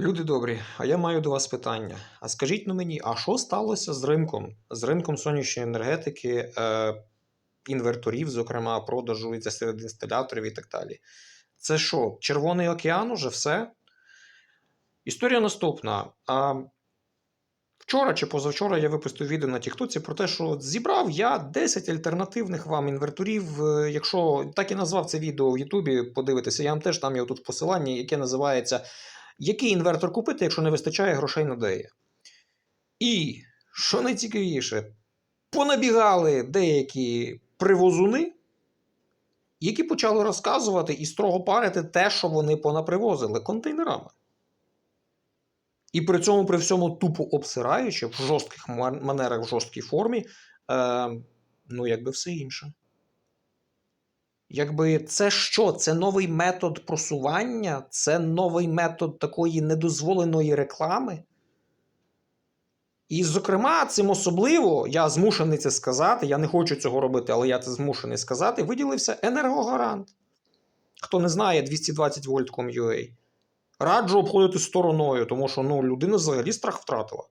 Люди добрі, а я маю до вас питання. А скажіть ну мені, а що сталося з ринком? З ринком сонячної енергетики, е, інверторів, зокрема, продажу і серед інсталяторів і так далі. Це що, Червоний океан уже все? Історія наступна. А, вчора чи позавчора я випустив відео на Тіктоці про те, що зібрав я 10 альтернативних вам інверторів. Е, Якщо так і назвав це відео в Ютубі, подивитися, я вам теж там є тут посилання, яке називається який інвертор купити, якщо не вистачає грошей на деє. І, що найцікавіше, понабігали деякі привозуни, які почали розказувати і строго парити те, що вони понапривозили контейнерами. І при цьому, при всьому тупо обсираючи в жорстких манерах, в жорсткій формі, е, ну, якби все інше. Якби це що? Це новий метод просування, це новий метод такої недозволеної реклами. І, зокрема, цим особливо, я змушений це сказати, я не хочу цього робити, але я це змушений сказати, виділився енергогарант. Хто не знає 220 вольт.com.ua. Раджу обходити стороною, тому що ну, людина взагалі страх втратила.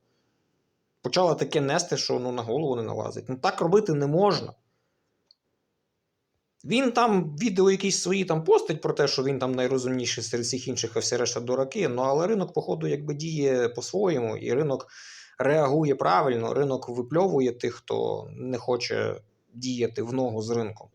Почала таке нести, що ну, на голову не налазить. Ну так робити не можна. Він там відео якісь свої там постить про те, що він там найрозумніший серед всіх інших, а всі решта дураки. Ну але ринок, походу, якби діє по-своєму, і ринок реагує правильно, ринок випльовує тих, хто не хоче діяти в ногу з ринком.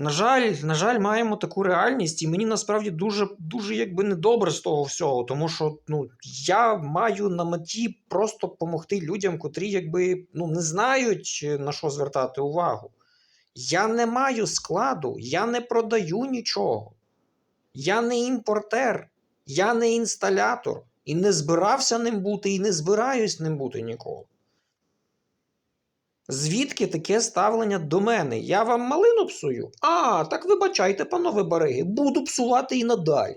На жаль, на жаль, маємо таку реальність, і мені насправді дуже, дуже якби недобре з того всього, тому що ну, я маю на меті просто допомогти людям, котрі якби ну, не знають на що звертати увагу. Я не маю складу, я не продаю нічого. Я не імпортер, я не інсталятор. І не збирався ним бути, і не збираюсь ним бути ніколи. Звідки таке ставлення до мене? Я вам малину псую? А, так вибачайте, панове бариги, буду псувати і надалі.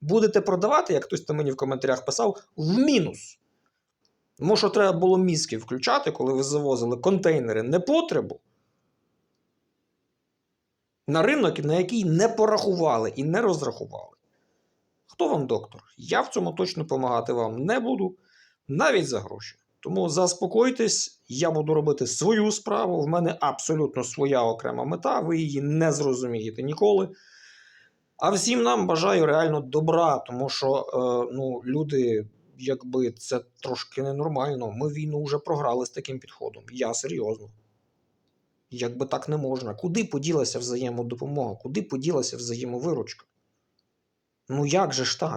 Будете продавати, як хтось там мені в коментарях писав, в мінус. Що треба було мізки включати, коли ви завозили контейнери непотребу на ринок, на який не порахували і не розрахували. Хто вам доктор? Я в цьому точно допомагати вам не буду, навіть за гроші. Тому заспокойтесь, я буду робити свою справу. В мене абсолютно своя окрема мета, ви її не зрозумієте ніколи. А всім нам бажаю реально добра, тому що е, ну, люди, якби це трошки ненормально. Ми війну вже програли з таким підходом. Я серйозно. Якби так не можна. Куди поділася взаємодопомога? Куди поділася взаємовиручка? Ну як же ж так?